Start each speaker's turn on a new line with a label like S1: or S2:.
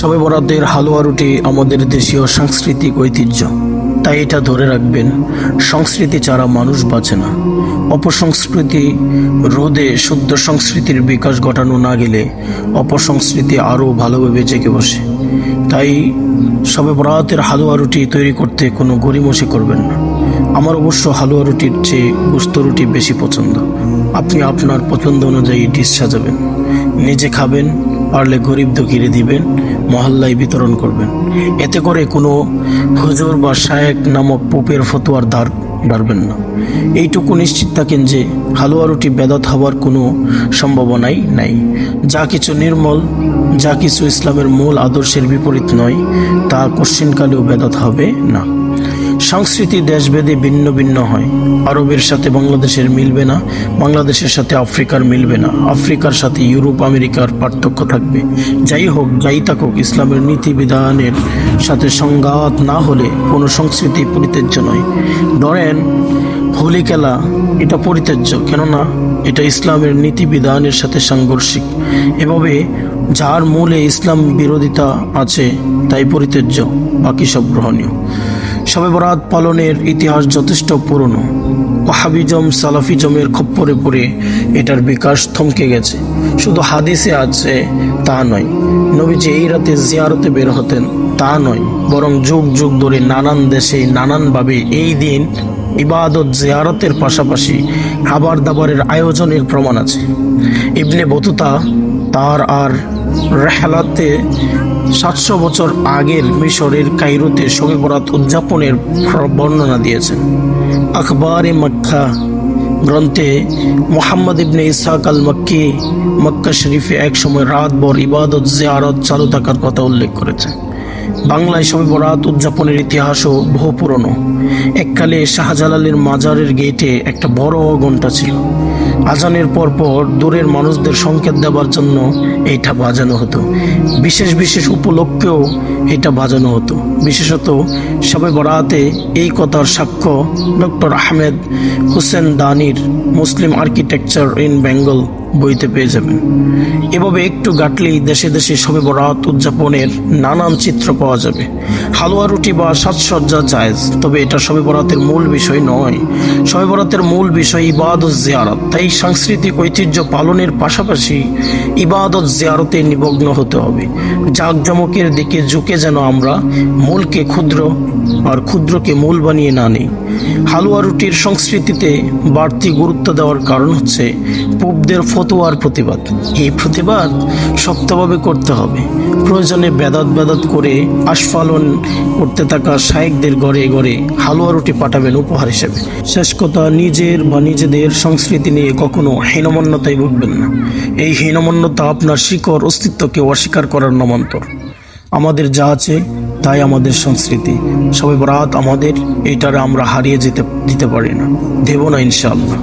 S1: সবে বরাদ্দের হালুয়া রুটি আমাদের দেশীয় সাংস্কৃতিক ঐতিহ্য। তাই এটা ধরে রাখবেন, সংস্কৃতি ছাড়া মানুষ বাঁচে না। অপসংস্কৃতি রোধে শুদ্ধ সংস্কৃতির বিকাশ ঘটানো না গেলে অপসংস্কৃতি আরও ভালোভাবে জেগে বসে। তাই সবে বরাতের হালুয়া রুটি তৈরি করতে কোনো গরিমসি করবেন না। আমার অবশ্য হালুয়া রুটির চেয়ে গুস্ত রুটি বেশি পছন্দ। আপনি আপনার পছন্দ অনুযায়ী ডিশ সাজাবেন। নিজে খাবেন পারলে গরিব দুঃখীরে দিবেন, মহল্লায় বিতরণ করবেন। এতে করে কোনো হুজুর বা শায়েক নামক পোপের ফতোয়ার ধার ডারবেন না। এইটুকু নিশ্চিত থাকেন যে হালুয়া রুটি বেদাত হওয়ার কোনো সম্ভাবনাই নাই। যা কিছু নির্মল, যা কিছু ইসলামের মূল আদর্শের বিপরীত নয়, তা কশ্চিনকালেও বেদাত হবে না। সংস্কৃতি দেশভেদে ভিন্ন ভিন্ন হয়। আরবের সাথে বাংলাদেশের মিলবে না, বাংলাদেশের সাথে আফ্রিকার মিলবে না, আফ্রিকার সাথে ইউরোপ, আমেরিকার পার্থক্য থাকবে। যাই হোক, যাই থাকুক, ইসলামের নীতি বিধানের সাথে সংঘাত না হলে কোনো সংস্কৃতি পরিত্যাজ্য নয়। ধরেন, হোলি খেলা, এটা পরিত্যাজ্য, কেননা এটা ইসলামের নীতি বিধানের সাথে সাংঘর্ষিক। এভাবে যার মূলে ইসলাম বিরোধিতা আছে, তাই পরিত্যাজ্য, বাকি সব গ্রহণীয়। শবে বরাত পালনের ইতিহাস যথেষ্ট পুরনো। ওয়াহাবিজম সালাফিজমের খপ্পরে পড়ে এটার বিকাশ থমকে গেছে। শুধু হাদিসে আছে, তা নয়। নবীজি এই রাতে জিয়ারতে বের হতেন, তা নয়। বরং যুগ যুগ ধরে নানান দেশে নানানভাবে এই দিন ইবাদত জিয়ারতের পাশাপাশি খাবার দাবারের আয়োজনের প্রমাণ আছে। ইবনে বতুতা তার আর রেহালাতে সাতশো বছর আগের মিশরের কাইরোতে শবে বরাত উদযাপনের বর্ণনা দিয়েছেন। আখবারে মক্কা গ্রন্থে মোহাম্মদ ইবনে ইসাক আল মক্কি মক্কা শরীফে একসময় রাতভর ইবাদত, জিয়ারত চালু থাকার কথা উল্লেখ করেছে বাংলায় শবে বরাত উদযাপনের ইতিহাসও বহু পুরনো। এককালে শাহজালালের মাজারের গেটে একটা বড় ঘণ্টা ছিল। আজানের পরপর পর দূরের মানুষদের সংকেত দেওয়ার জন্য এটা বাজানো হতো। বিশেষ বিশেষ উপলক্ষেও এটা বাজানো হতো। বিশেষত সবে বরাতে এই কথার সাক্ষ্য ডক্টর আহমেদ হুসেন দানির মুসলিম আর্কিটেকচার ইন বেঙ্গল বইতে পেয়ে যাবেন। এভাবে একটু গাটলেই দেশে দেশে সবে বরাত উদযাপনের নানান চিত্র পাওয়া যাবে। হালুয়া রুটি বা সাজসজ্জা জায়েজ, তবে এটা সবে বরাতের মূল বিষয় নয়। সবে বরাতের মূল বিষয় ইবাদত জিয়ারত। তাই সাংস্কৃতিক ঐতিহ্য পালনের পাশাপাশি ইবাদত জিয়ারতে নিমগ্ন হতে হবে। জাঁকজমকের দিকে ঝুঁকে যেন আমরা মূলকে ক্ষুদ্র আর ক্ষুদ্রকে মূল বানিয়ে না নেই। হালুয়া রুটির সংস্কৃতিতে বাড়তি গুরুত্ব দেওয়ার কারণ হচ্ছে পূবদের ফতোয়ার প্রতিবাদ। এই প্রতিবাদ শক্তভাবে করতে হবে। প্রয়োজনে বেদাত বেদাত করে আস্ফালন করতে থাকা শায়েকদের ঘরে ঘরে হালুয়া রুটি পাঠাবেন উপহার হিসেবে। শেষ কথা, নিজের বা নিজেদের সংস্কৃতি নিয়ে কখনো হীনমন্যতায় ভুগবেন না। এই হীনমন্যতা আপনার শিকড় অস্তিত্বকে অস্বীকার করার নামান্তর। আমাদের যা আছে, তাই আমাদের সংস্কৃতি। সবাই বরাত আমাদের, এটার আমরা হারিয়ে যেতে, দিতে পারি না। দেব না ইনশাআল্লাহ।